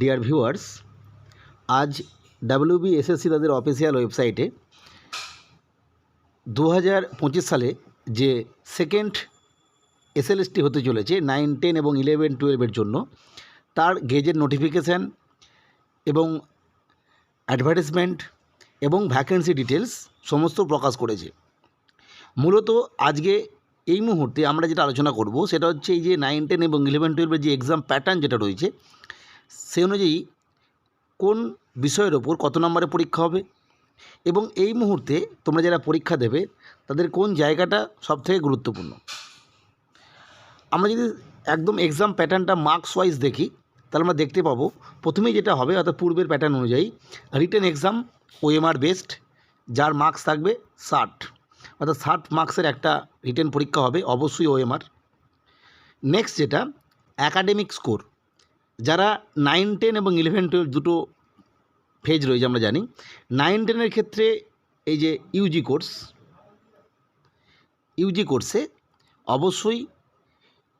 Deer viewers আজ WB SSC তাদের official ওয়েবসাইটে দু হাজার পঁচিশ সালে যে সেকেন্ড এসএলএসটি হতে চলেছে নাইন টেন এবং ইলেভেন টুয়েলভের জন্য, তার গেজের নোটিফিকেশান এবং অ্যাডভার্টাইজমেন্ট এবং ভ্যাকেন্সি ডিটেলস সমস্ত প্রকাশ করেছে। মূলত আজকে এই মুহূর্তে আমরা যেটা আলোচনা করব, সেটা হচ্ছে এই যে নাইন টেন এবং ইলেভেন টুয়েলভের যে এক্সাম প্যাটার্ন যেটা রয়েছে সেই অনুযায়ী কোন বিষয়ের ওপর কত নম্বরে পরীক্ষা হবে? এবং এই মুহূর্তে তোমরা যারা পরীক্ষা দেবে, তাদের কোন জায়গাটা সবথেকে গুরুত্বপূর্ণ? আমরা যদি একদম এক্সাম প্যাটার্নটা মার্কস ওয়াইজ দেখি, তাহলে আমরা দেখতে পাবো, প্রথমেই যেটা হবে, অর্থাৎ পূর্বের প্যাটার্ন অনুযায়ী রিটেন এক্সাম ওএমআর বেস্ট যার মার্কস থাকবে ষাট। অর্থাৎ ষাট মার্কসের একটা রিটেন পরীক্ষা হবে, অবশ্যই ওএমআর নেক্সট যেটা অ্যাকাডেমিক স্কোর যারা নাইন টেন এবং ইলেভেন টুয়েলভ দুটো ফেজ রয়েছে আমরা জানি। নাইন টেনের ক্ষেত্রে এই যে ইউজি কোর্স ইউজি কোর্সে অবশ্যই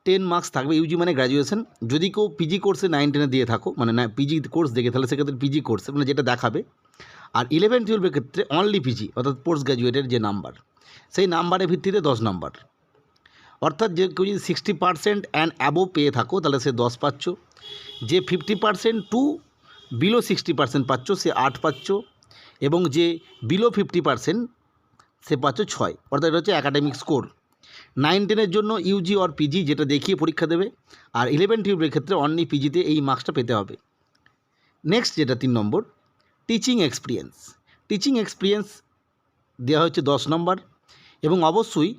টেন মার্কস থাকবে। ইউজি মানে গ্র্যাজুয়েশন যদি কেউ পিজি কোর্সে নাইন টেনে দিয়ে থাকো মানে না পিজি কোর্স দেখে, তাহলে সেক্ষেত্রে পিজি কোর্সে মানে যেটা দেখাবে। আর ইলেভেন টুয়েলভের ক্ষেত্রে অনলি পিজি অর্থাৎ পোস্ট গ্র্যাজুয়েটের যে নাম্বার সেই নাম্বারের ভিত্তিতে দশ নাম্বার অর্থাৎ যে কেউ যদি সিক্সটি পার্সেন্ট অ্যান্ড অ্যাবো পেয়ে থাকো, তাহলে সে দশ পাচ্ছ। যে fifty percent to below sixty percent পাচ্ছ, সে আট পাচ্ছ, এবং যে বিলো ফিফটি পার্সেন্ট সে পাচ্ছ ছয়। অর্থাৎ এটা হচ্ছে অ্যাকাডেমিক স্কোর নাইন টেনের জন্য ইউজি অর পিজি যেটা দেখিয়ে পরীক্ষা দেবে, আর ইলেভেন টুয়েলভের ক্ষেত্রে অনলি পিজিতে এই মার্কসটা পেতে হবে। নেক্সট যেটা তিন নম্বর টিচিং এক্সপিরিয়েন্স টিচিং এক্সপিরিয়েন্স দেওয়া হচ্ছে দশ নম্বর, এবং অবশ্যই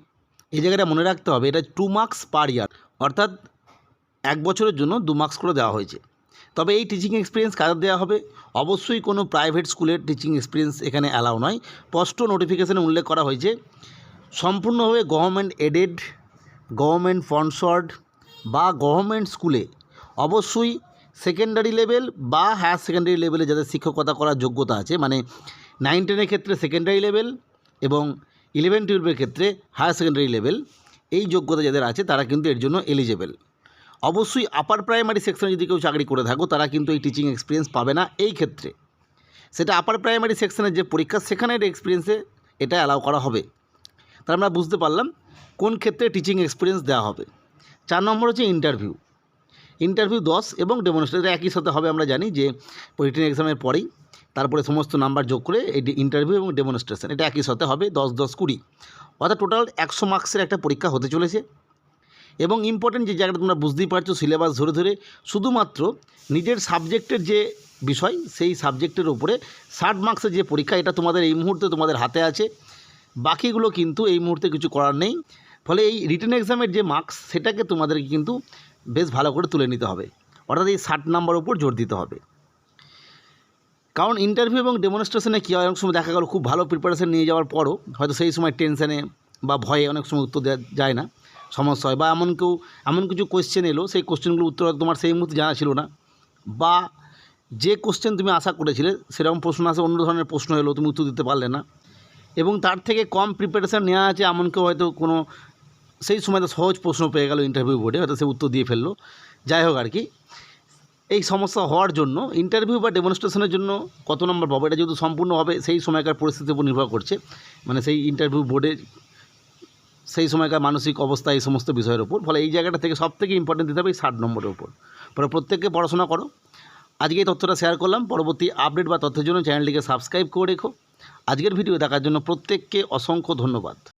এই জায়গাটা মনে রাখতে হবে, এটা টু মার্কস পার ইয়ার অর্থাৎ এক বছরের জন্য দু মার্কস করে দেওয়া হয়েছে। তবে এই টিচিং এক্সপিরিয়েন্স কাদের দেওয়া হবে? অবশ্যই কোনো প্রাইভেট স্কুলের টিচিং এক্সপিরিয়েন্স এখানে অ্যালাউ নয়। স্পষ্ট নোটিফিকেশানে উল্লেখ করা হয়েছে, সম্পূর্ণভাবে গভর্নমেন্ট এডেড গভর্নমেন্ট স্পন্সর্ড বা গভর্নমেন্ট স্কুলে অবশ্যই সেকেন্ডারি লেভেল বা হায়ার সেকেন্ডারি লেভেলে যাদের শিক্ষকতা করার যোগ্যতা আছে মানে নাইন টেনের ক্ষেত্রে সেকেন্ডারি লেভেল এবং ইলেভেন টুয়েলভের ক্ষেত্রে হায়ার সেকেন্ডারি লেভেল এই যোগ্যতা যাদের আছে তারা কিন্তু এর জন্য এলিজেবল অবশ্যই আপার প্রাইমারি সেকশনে যদি কেউ চাকরি করে থাকো, তারা কিন্তু এই টিচিং এক্সপিরিয়েন্স পাবে না এই ক্ষেত্রে। সেটা আপার প্রাইমারি সেকশনের যে পরীক্ষা, সেখানের এক্সপিরিয়েন্সে এটা অ্যালাউ করা হবে। তাহলে আমরা বুঝতে পারলাম কোন ক্ষেত্রে টিচিং এক্সপিরিয়েন্স দেওয়া হবে। চার নম্বর হচ্ছে ইন্টারভিউ ইন্টারভিউ দশ এবং ডেমনস্ট্রেশন একই সাথে হবে আমরা জানি যে রিটেন এক্সামের পরেই তারপরে সমস্ত নাম্বার যোগ করে এই ইন্টারভিউ এবং ডেমনস্ট্রেশন এটা একই সাথে হবে দশ দশ কুড়ি। অর্থাৎ টোটাল একশো মার্কসের একটা পরীক্ষা হতে চলেছে। এবং ইম্পর্টেন্ট যে জায়গাটা তোমরা বুঝতেই পারছ সিলেবাস ধরে ধরে, শুধুমাত্র নিজের সাবজেক্টের যে বিষয়, সেই সাবজেক্টের ওপরে ষাট মার্কসের যে পরীক্ষা, এটা তোমাদের এই মুহূর্তে তোমাদের হাতে আছে। বাকিগুলো কিন্তু এই মুহূর্তে কিছু করার নেই। ফলে এই রিটেন এক্সামের যে মার্কস সেটাকে তোমাদেরকে কিন্তু বেশ ভালো করে তুলে নিতে হবে। অর্থাৎ এই ষাট নাম্বার উপর জোর দিতে হবে। কারণ ইন্টারভিউ এবং ডেমনস্ট্রেশনে কী হয়? অনেক সময় দেখা গেল খুব ভালো প্রিপারেশান নিয়ে যাওয়ার পরও হয়তো সেই সময় টেনশনে বা ভয়ে অনেক সময় উত্তর দেওয়া যায় না। সমস্যা হয় বা এমন কেউ, এমন কিছু কোয়েশ্চেন এলো, সেই কোশ্চেনগুলো উত্তর তোমার সেই মুহূর্তে জানা ছিল না। বা যে কোশ্চেন তুমি আশা করেছিলে, সেরকম প্রশ্ন আসে, অন্য ধরনের প্রশ্ন এলো, তুমি উত্তর দিতে পারলে না। এবং তার থেকে কম প্রিপারেশান নেওয়া আছে, এমন কেউ হয়তো কোনো, সেই সময় তো সহজ প্রশ্ন পেয়ে গেল ইন্টারভিউ বোর্ডে হয়তো সে উত্তর দিয়ে ফেলল। যাই হোক আর কি। এই সমস্যা হওয়ার জন্য ইন্টারভিউ বা ডেমনস্ট্রেশনের জন্য কত নম্বর পাবো? এটা যেহেতু সম্পূর্ণভাবে সেই সময়কার পরিস্থিতির উপর নির্ভর করছে মানে সেই ইন্টারভিউ বোর্ডের সেই সময়কার মানসিক অবস্থা, এই সমস্ত বিষয়ের উপর। ফলে এই জায়গাটা থেকে সব থেকে ইম্পর্টেন্ট দিতে হবে এই ষাট নম্বরের উপর। ফলে প্রত্যেককে পড়াশোনা করো। আজকে এই তথ্যটা শেয়ার করলাম। পরবর্তী আপডেট বা তথ্যের জন্য চ্যানেলটিকে সাবস্ক্রাইব করে রেখো। আজকের ভিডিও দেখার জন্য প্রত্যেককে অসংখ্য ধন্যবাদ।